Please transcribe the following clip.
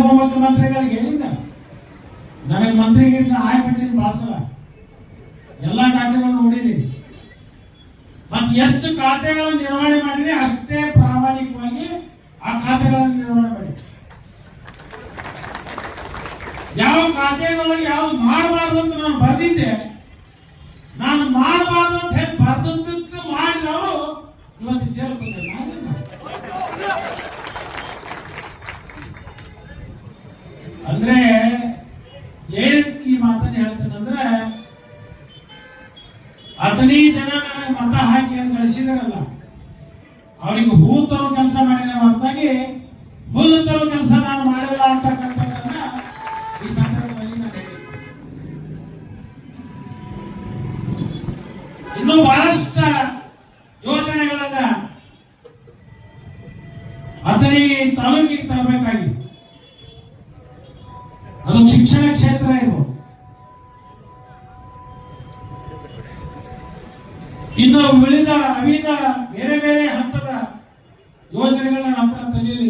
ಉಪಮುಖ್ಯಮಂತ್ರಿಗಳಿಗೆ ಹೇಳಿದ್ದ ನನಗೆ ಮಂತ್ರಿಗಿರಿ ಆಯ್ಬಿಟ್ಟಿನ ಬಾಸಲ ಸಲ ಎಲ್ಲ ಖಾತೆಗಳು ನೋಡಿದ್ದೀನಿ. ಮತ್ತೆ ಎಷ್ಟು ಖಾತೆಗಳನ್ನು ನಿರ್ವಹಣೆ ಮಾಡಿದ್ರೆ ಅಷ್ಟೇ ಪ್ರಾಮಾಣಿಕವಾಗಿ ಆ ಖಾತೆಗಳನ್ನು ನಿರ್ವಹಣೆ ಮಾಡಿ. ಯಾವ ಖಾತೆಗಳು ಯಾವ್ದು ಮಾಡಬಾರ್ದು ಅಂತ ನಾನು ಬರೆದಿದ್ದೆ, ನಾನು ಮಾಡಬಾರ್ದು ಅಂತ ಹೇಳಿ ಬರೆದದ್ದಕ್ಕೆ ಮಾಡಿದವರು ಇವತ್ತು ಜೈಲು ಅಂದ್ರೆ ಏನಕ್ಕೆ ಈ ಹೇಳ್ತೇನೆ ಅಂದ್ರೆ ಹದಿನೈದು ಜನ ನನಗೆ ಮತ ಹಾಕಿ ಅಂತ ಕಳಿಸಿದಾರಲ್ಲ, ಅವ್ರಿಗೆ ಹೂ ತರೋ ಕೆಲಸ ಮಾಡಿದ ಹೊರತಾಗಿ ಹುಲ್ಲು ತರೋ ಕೆಲಸ ನಾನು ಮಾಡಿಲ್ಲ ಅಂತಕ್ಕಂಥದ್ದನ್ನ ಈ ಸಂದರ್ಭದಲ್ಲಿ ನಾನು ಇನ್ನು ಬಹಳಷ್ಟು ಯೋಜನೆಗಳನ್ನ ಅಥಣಿ ತಾಲೂಕಿಗೆ ತರಬೇಕಾಗಿದೆ. ಅದು ಶಿಕ್ಷಣ ಕ್ಷೇತ್ರ ಇರ್ಬೋದು ಇನ್ನು ಉಳಿದ ಅವಿದ ಬೇರೆ ಬೇರೆ ಹಂತದ ಯೋಜನೆಗಳನ್ನ ನಮ್ಮ ಹತ್ರ ತಲೆಯಲ್ಲಿದೆ